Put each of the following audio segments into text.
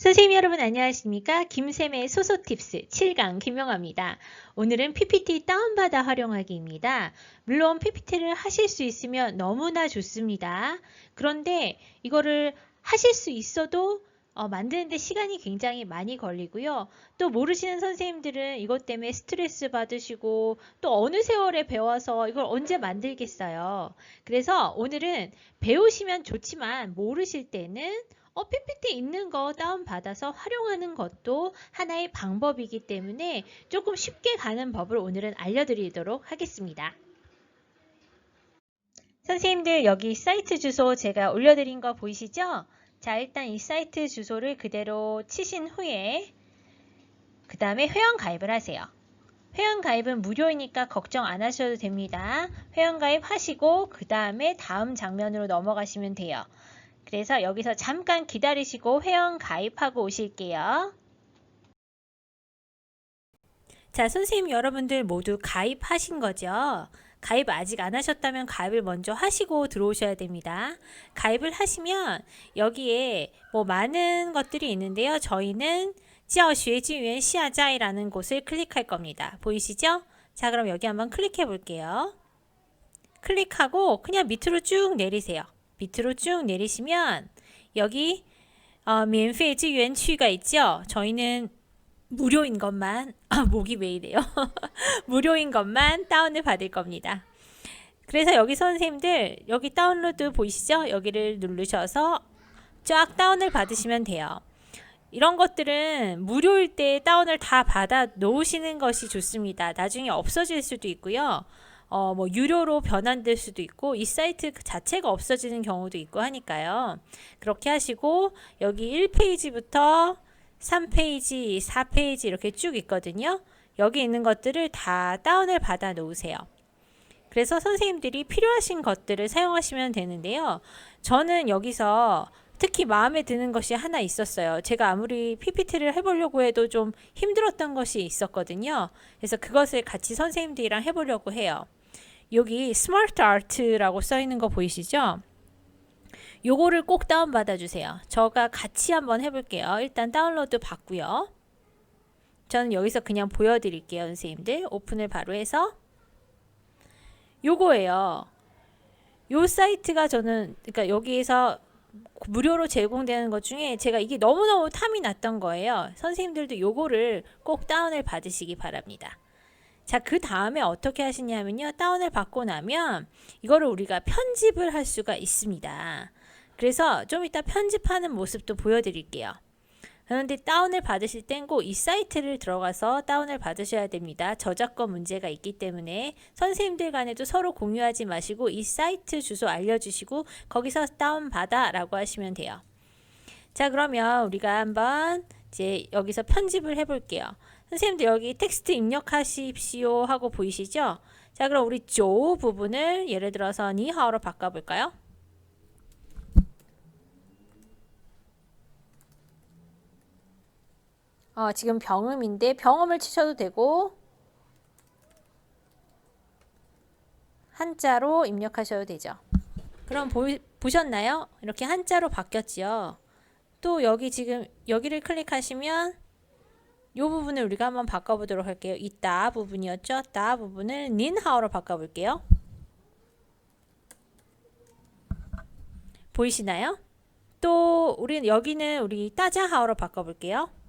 선생님 여러분 안녕하십니까? 김쌤의 소소 팁스 7강 김영아입니다. 오늘은 PPT 다운받아 활용하기입니다. 물론 PPT를 하실 수 있으면 너무나 좋습니다. 그런데 이거를 하실 수 있어도 어, 만드는데 시간이 굉장히 많이 걸리고요. 또 모르시는 선생님들은 이것 때문에 스트레스 받으시고 또 어느 세월에 배워서 이걸 언제 만들겠어요. 그래서 오늘은 배우시면 좋지만 모르실 때는 어, PPT 있는 거 다운받아서 활용하는 것도 하나의 방법이기 때문에 조금 쉽게 가는 법을 오늘은 알려드리도록 하겠습니다. 선생님들 여기 사이트 주소 제가 올려드린 거 보이시죠? 자 일단 이 사이트 주소를 그대로 치신 후에 그 다음에 회원 가입을 하세요. 회원 가입은 무료이니까 걱정 안 하셔도 됩니다. 회원 가입 하시고 그 다음에 다음 장면으로 넘어가시면 돼요. 그래서 여기서 잠깐 기다리시고 회원 가입하고 오실게요. 자, 선생님 여러분들 모두 가입하신 거죠? 가입 아직 안 하셨다면 가입을 먼저 하시고 들어오셔야 됩니다. 가입을 하시면 여기에 뭐 많은 것들이 있는데요. 저희는 지어슈에지유엔 시아자이라는 곳을 클릭할 겁니다. 보이시죠? 자, 그럼 여기 한번 클릭해 볼게요. 클릭하고 그냥 밑으로 쭉 내리세요. 밑으로 쭉 내리시면 여기 어, 면페 지유엔 추가 있죠? 저희는 무료인 것만 아, 목이 왜 이래요? 무료인 것만 다운을 받을 겁니다. 그래서 여기 선생님들 여기 다운로드 보이시죠? 여기를 누르셔서 쫙 다운을 받으시면 돼요. 이런 것들은 무료일 때 다운을 다 받아 놓으시는 것이 좋습니다. 나중에 없어질 수도 있고요. 어, 뭐 유료로 변환될 수도 있고 이 사이트 자체가 없어지는 경우도 있고 하니까요. 그렇게 하시고 여기 1페이지부터 3페이지, 4페이지 이렇게 쭉 있거든요. 여기 있는 것들을 다 다운을 받아 놓으세요. 그래서 선생님들이 필요하신 것들을 사용하시면 되는데요. 저는 여기서 특히 마음에 드는 것이 하나 있었어요. 제가 아무리 PPT를 해보려고 해도 좀 힘들었던 것이 있었거든요. 그래서 그것을 같이 선생님들이랑 해보려고 해요. 여기 스마트 아트라고 써 있는 거 보이시죠? 요거를 꼭 다운 받아 주세요. 저가 같이 한번 해볼게요. 일단 다운로드 받고요. 저는 여기서 그냥 보여드릴게요, 선생님들. 오픈을 바로 해서 요거예요. 요 사이트가 저는 그러니까 여기에서 무료로 제공되는 것 중에 제가 이게 너무너무 탐이 났던 거예요. 선생님들도 요거를 꼭 다운을 받으시기 바랍니다. 자, 그 다음에 어떻게 하시냐면요. 다운을 받고 나면 이거를 우리가 편집을 할 수가 있습니다. 그래서 좀 이따 편집하는 모습도 보여드릴게요. 그런데 다운을 받으실 땐 꼭 이 사이트를 들어가서 다운을 받으셔야 됩니다. 저작권 문제가 있기 때문에 선생님들 간에도 서로 공유하지 마시고 이 사이트 주소 알려주시고 거기서 다운받아 라고 하시면 돼요. 자 그러면 우리가 한번 이제 여기서 편집을 해볼게요. 선생님들 여기 텍스트 입력하십시오 하고 보이시죠? 자 그럼 우리 조 부분을 예를 들어서 니하오로 바꿔볼까요? 어, 지금 병음인데 병음을 치셔도 되고 한자로 입력하셔도 되죠. 그럼 보, 보셨나요? 이렇게 한자로 바뀌었지요. 또 여기 지금 여기를 클릭하시면 이 부분을 우리가 한번 바꿔보도록 할게요. 이따 부분이었죠. 따 부분을 닌하오로 바꿔볼게요. 보이시나요? 또 우리는 여기는 우리 따자하오로 바꿔볼게요.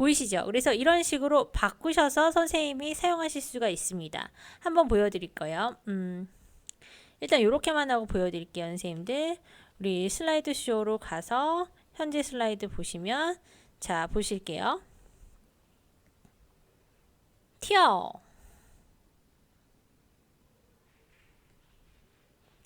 보이시죠? 그래서 이런 식으로 바꾸셔서 선생님이 사용하실 수가 있습니다. 한번 보여드릴 거예요. 음, 일단 이렇게만 하고 보여드릴게요, 선생님들. 우리 슬라이드 쇼로 가서 현재 슬라이드 보시면 자 보실게요.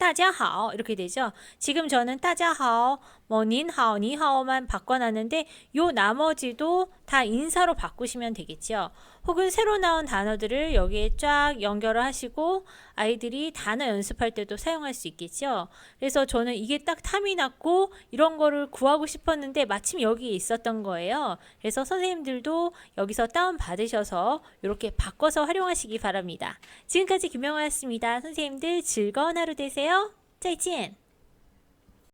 따자하오 이렇게 되죠. 지금 저는 따자하오, 뭐 닌하오, 니하오만 바꿔놨는데 요 나머지도 다 인사로 바꾸시면 되겠죠. 혹은 새로 나온 단어들을 여기에 쫙 연결을 하시고 아이들이 단어 연습할 때도 사용할 수 있겠죠. 그래서 저는 이게 딱 탐이 났고 이런 거를 구하고 싶었는데 마침 여기에 있었던 거예요. 그래서 선생님들도 여기서 다운 받으셔서 이렇게 바꿔서 활용하시기 바랍니다. 지금까지 김영화였습니다. 선생님들 즐거운 하루 되세요. 再见。